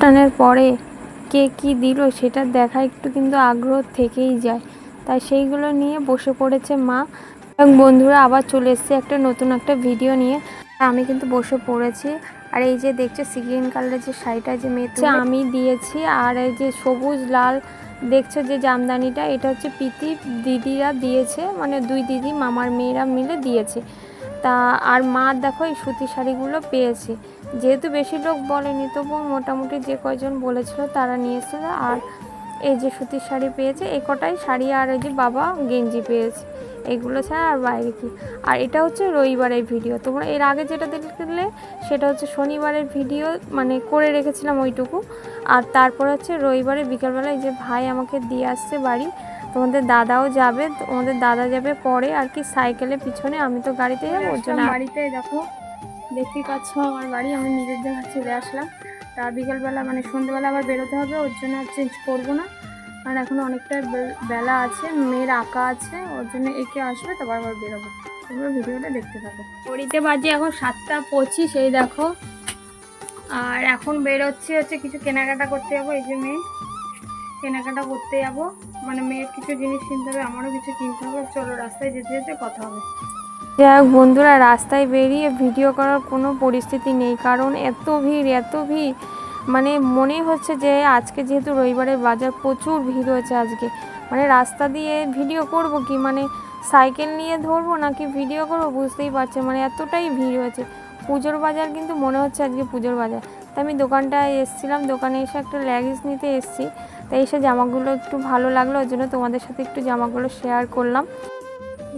অনুষ্ঠানের পরে কে কী দিল সেটা দেখা একটু কিন্তু আগ্রহ থেকেই যায়। তাই সেইগুলো নিয়ে বসে পড়েছে মা। এবং বন্ধুরা আবার চলে এসছে একটা নতুন একটা ভিডিও নিয়ে। আমি কিন্তু বসে পড়েছি। আর এই যে দেখছ সিগ্রিন কালারের যে শাড়িটা যে মেয়েছে আমি দিয়েছি। আর এই যে সবুজ লাল দেখছ যে জামদানিটা এটা হচ্ছে পিতি দিদিরা দিয়েছে। মানে দুই দিদি মামার মেয়েরা মিলে দিয়েছে। তা আর মা দেখো এই সুতি শাড়িগুলো পেয়েছে। যেহেতু বেশি লোক বলেনি, তবুও মোটামুটি যে কয়জন বলেছিল তারা নিয়ে এসেছিল আর এই যে সুতির শাড়ি পেয়েছে এ কটাই শাড়ি আর এই যে বাবা গেঞ্জি পেয়েছে। এগুলো ছাড়া আর বাইরে কি। আর এটা হচ্ছে রবিবারের ভিডিও। তোমরা এর আগে যেটা দেখলে, সেটা হচ্ছে শনিবারের ভিডিও মানে করে রেখেছিলাম ওইটুকু। আর তারপর হচ্ছে রবিবারে বিকালবেলায় যে ভাই আমাকে দিয়ে আসছে বাড়ি, তোমাদের দাদাও যাবে, তোমাদের দাদা যাবে পরে আর কি সাইকেলে পিছনে, আমি তো গাড়িতে যাব জন্য বাড়িতে, দেখো। দেখতেই পাচ্ছ, আমার বাড়ি, আমি নিজের জায়গা চলে আসলাম। তা বিকেলবেলা মানে সন্ধ্যেবেলা আবার বেরোতে হবে, ওর জন্য আর চেঞ্জ করব না। কারণ এখনও অনেকটা বেলা আছে, মেয়ের আঁকা আছে, ওর জন্য একে আসবে, তারপর আবার বেরোবো। তোমরা ভিডিওটা দেখতে থাকো। ঘড়িতে বাজে এখন সাতটা পঁচিশ, এই দেখো। আর এখন বেরোচ্ছি হচ্ছে কিছু কেনাকাটা করতে যাব, এই যে মেয়ে। কেনাকাটা করতে যাব। মানে মেয়ের কিছু জিনিস কিনতে হবে, আমারও কিছু কিনতে হবে। চলো রাস্তায় যেতে যেতে কথা হবে। যাই হোক বন্ধুরা, রাস্তায় বেরিয়ে ভিডিও করার কোনো পরিস্থিতি নেই, কারণ এত ভিড় এত ভিড়। মানে মনেই হচ্ছে যে আজকে যেহেতু রবিবারের বাজার, প্রচুর ভিড় হয়েছে আজকে। মানে রাস্তা দিয়ে ভিডিও করব কি? মানে সাইকেল নিয়ে ধরবো নাকি ভিডিও করব? বুঝতেই পারছে মানে এতটাই ভিড় হয়েছে। পুজোর বাজার কিন্তু মনে হচ্ছে আজকে পুজোর বাজার। তাই আমি দোকানটায় এসেছিলাম, দোকানে এসে একটা লেগিংস নিতে এসেছি। তাই এসে জামাগুলো একটু ভালো লাগল, ওই জন্য তোমাদের সাথে একটু জামাগুলো শেয়ার করলাম।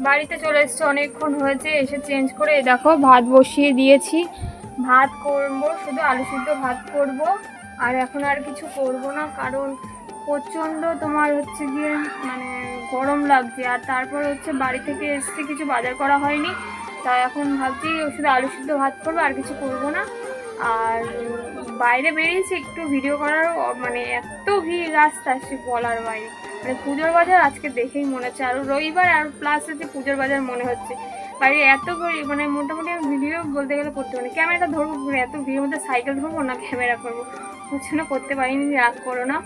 বাড়িতে চলে এসছে অনেকক্ষণ হয়েছে, এসে চেঞ্জ করে দেখো ভাত বসিয়ে দিয়েছি। ভাত করব, শুধু আলু সিদ্ধ ভাত করব, আর এখন আর কিছু করব না, কারণ প্রচণ্ড তোমার হচ্ছে গিয়ে মানে গরম লাগছে, আর তারপর হচ্ছে বাড়ি থেকে এসছে, কিছু বাজার করা হয়নি, তাই এখন ভাবছি শুধু আলু সিদ্ধ ভাত করব, আর কিছু করব না। আর বাইরে বেরিয়েছি, একটু ভিডিও করার মানে এত ভিড় রাস্তা সে বলার বাইরে। মানে পুজোর বাজার আজকে দেখেই মনে হচ্ছে। আর রবিবার আর প্লাস হচ্ছে পুজোর বাজার মনে হচ্ছে। বাইরে এত মানে মোটামুটি আমি ভিডিও বলতে গেলে করতে পারি ক্যামেরাটা ধরবো এত ভিড়ের মধ্যে সাইকেল ধরবো না ক্যামেরা করব? ওর জন্য করতে পারিনি, রাগ করো না।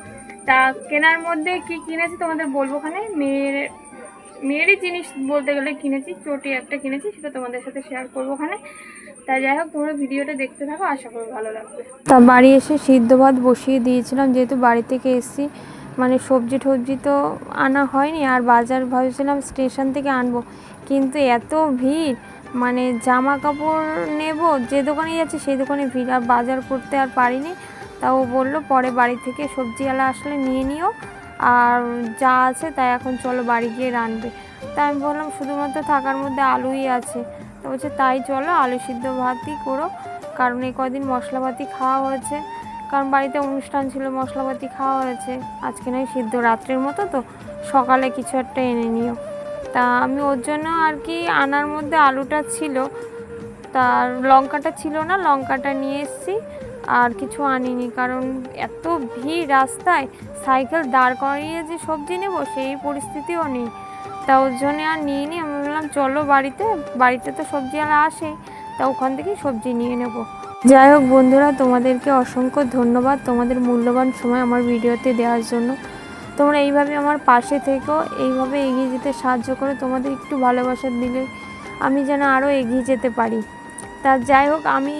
তা কেনার মধ্যে কি কিনেছি তোমাদের বলব ওখানে? মেয়ের, মেয়েরই জিনিস বলতে গেলে কিনেছি, চটি একটা কিনেছি, সেটা তোমাদের সাথে শেয়ার করব ওখানে। তাই যাই হোক, তোমরা ভিডিওটা দেখতে থাকো, আশা করি ভালো লাগবে। তা বাড়ি এসে সিদ্ধ ভাত বসিয়ে দিয়েছিলাম, যেহেতু বাড়ি থেকে এসেছি। মানে সবজি টবজি তো আনা হয়নি, আর বাজার ভাবছিলাম স্টেশন থেকে আনব। কিন্তু এত ভিড় মানে জামা কাপড় নেব, যে দোকানে যাচ্ছি সেই দোকানে ভিড়, আর বাজার করতে আর পারিনি। তাও বলল পরে বাড়ি থেকে সবজিওয়ালা আসলে নিয়ে নিও, আর যা আছে তাই এখন চলো বাড়ি গিয়ে রানবে তা আমি বললাম শুধুমাত্র থাকার মধ্যে আলুই আছে। তো বলছে তাই চলো আলু সিদ্ধ ভাতই করো, কারণ এই কদিন মশলাপাতি খাওয়া হয়েছে। কারণ বাড়িতে অনুষ্ঠান ছিল, মশলাপাতি খাওয়া হয়েছে। আজকে নয়, সিদ্ধ রাত্রের মতো তো, সকালে কিছু একটা এনে নিও। তা আমি ওর জন্য আর কি আনার মধ্যে আলুটা ছিল, তার লঙ্কাটা ছিল না, লঙ্কাটা নিয়ে এসেছি, আর কিছু আনিনি, কারণ এত ভিড় রাস্তায়, সাইকেল দাঁড় করিয়ে যে সবজি নেব, সেই পরিস্থিতিও নেই। তা ওর জন্য আর নিয়ে নিই আমি বললাম, চলো বাড়িতে বাড়িতে তো সবজি সবজিওয়ালা আসে তা ওখান থেকেই সবজি নিয়ে নেব। যাই হোক বন্ধুরা, তোমাদেরকে অসংখ্য ধন্যবাদ তোমাদের মূল্যবান সময় আমার ভিডিওতে দেওয়ার জন্য। তোমরা এইভাবে আমার পাশে থেকেও এইভাবে এগিয়ে যেতে সাহায্য করে, তোমাদের একটু ভালোবাসা দিলে আমি যেন আরও এগিয়ে যেতে পারি। তা যাই হোক, আমি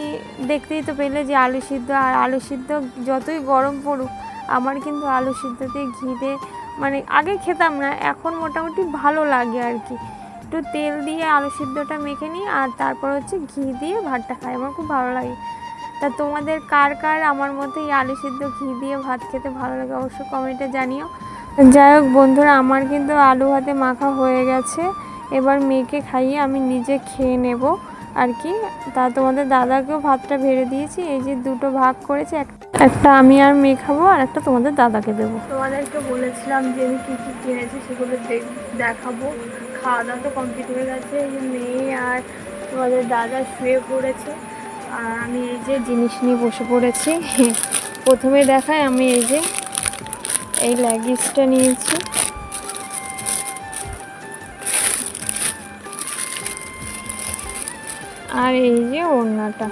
দেখতেই তো পেলে যে আলু সিদ্ধ, আর আলু সিদ্ধ যতই গরম পড়ুক, আমার কিন্তু আলু সিদ্ধতে ঘি দিয়ে মানে আগে খেতাম না, এখন মোটামুটি ভালো লাগে আর কি। একটু তেল দিয়ে আলু সিদ্ধটা মেখে নিই আর তারপর হচ্ছে ঘি দিয়ে ভাতটা খাই। আমার খুব ভালো লাগে। তা তোমাদের কার কার আমার মতো এই আলু সিদ্ধ, ঘি দিয়ে ভাত খেতে ভালো লাগে অবশ্য কমেন্টে জানিও। যাই হোক বন্ধুরা, আমার কিন্তু আলু ভাতে মাখা হয়ে গেছে। এবার মেয়েকে খাইয়ে আমি নিজে খেয়ে নেব। আর কি। তা তোমাদের দাদাকেও ভাতটা ভেড়ে দিয়েছি, এই যে দুটো ভাগ করেছে, এক- একটা আমি আর মেয়ে খাব আর একটা তোমাদের দাদাকে দেবো। তোমাদেরকে বলেছিলাম যে আমি কী কী কিনেছি সেগুলো দেখ- দেখাবো। খাওয়া দাওয়া তো কমপ্লিট হয়ে গেছে, এই যে মেয়ে আর তোমাদের দাদা শুয়ে পড়েছে। আর আমি এই যে জিনিস নিয়ে বসে পড়েছি। প্রথমে দেখায় আমি এই যে এই ল্যাগিসটা নিয়েছি। আর এই যে ওড়নাটা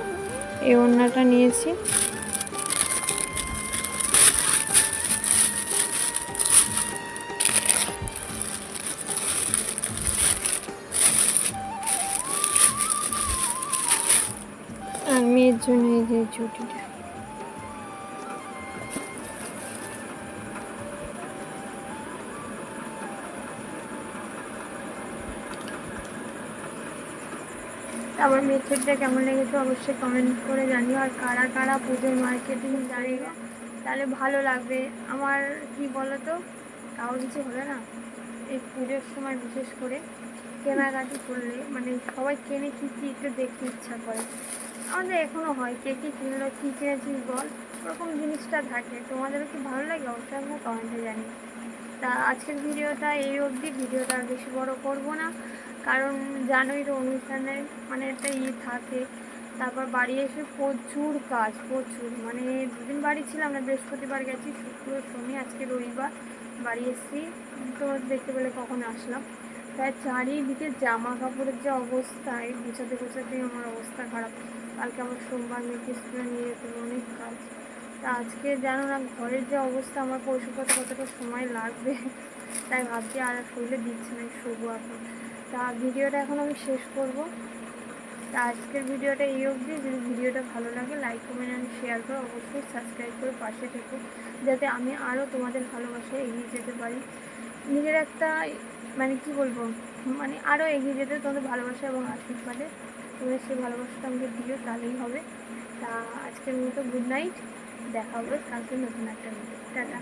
এই ওড়নাটা নিয়েছি। আর মেয়ের জন্য এই যে ছুটিটা আমার মেথডটা কেমন লেগেছে অবশ্যই কমেন্ট করে জানিও। আর কারা কারা পুজোর মার্কেটিং জানি তাহলে ভালো লাগবে। আমার কি বলতো, তাও কিছু হলে না। এই পুজোর সময় বিশেষ করে কেনাকাটি করলে মানে সবাই কেনে কী কী একটু দেখতে ইচ্ছা করে। আমাদের এখনও হয়, কে কী কিনলো, কী কিনেছিস বল। ওরকম জিনিসটা থাকে। তোমাদেরও কি ভালো লাগে? অবশ্যই আমরা কমেন্টে জানি তা আজকের ভিডিওটা এই অবধি। ভিডিওটা বেশি বড় করব না। কারণ জানোই তো অনুষ্ঠানে মানে একটা ইয়ে থাকে। তারপর বাড়ি এসে প্রচুর কাজ, প্রচুর। মানে দুদিন বাড়ি ছিলাম না, বৃহস্পতিবার গেছি, শুক্র, শনি, আজকে রবিবার বাড়ি এসেছি। তো দেখতে পেলে কখন আসলাম। তাই চারিদিকে জামা কাপড়ের যে অবস্থা, এই গুছাতে গুছাতে আমার অবস্থা খারাপ। কালকে আমার সোমবার মেয়েকে স্কুলে নিয়ে যেতে অনেক কাজ। তা আজকে জানো না, ঘরের যে অবস্থা, আমার পরিষ্কার করতে কতটা সময় লাগবে? তাই ভাবছি আর শরীরে দিচ্ছে না শোবো এখন। তা ভিডিওটা এখন আমি শেষ করব। তা আজকের ভিডিওটা এই অবধি। যদি ভিডিওটা ভালো লাগে লাইক কমেন্ট অ্যান্ড শেয়ার করে। অবশ্যই সাবস্ক্রাইব করে পাশে থেকো, যাতে আমি আরও তোমাদের ভালোবাসায় এগিয়ে যেতে পারি। নিজের একটা মানে কি বলব মানে আরও এগিয়ে যেতে তোমাদের ভালোবাসা এবং আশীর্বাদে। তোমাদের সেই ভালোবাসাটা আমাকে দিও, তাহলেই হবে। তা আজকের মতো গুড নাইট দেখা হবে কালকে নতুন একটা ভিডিও টাটা।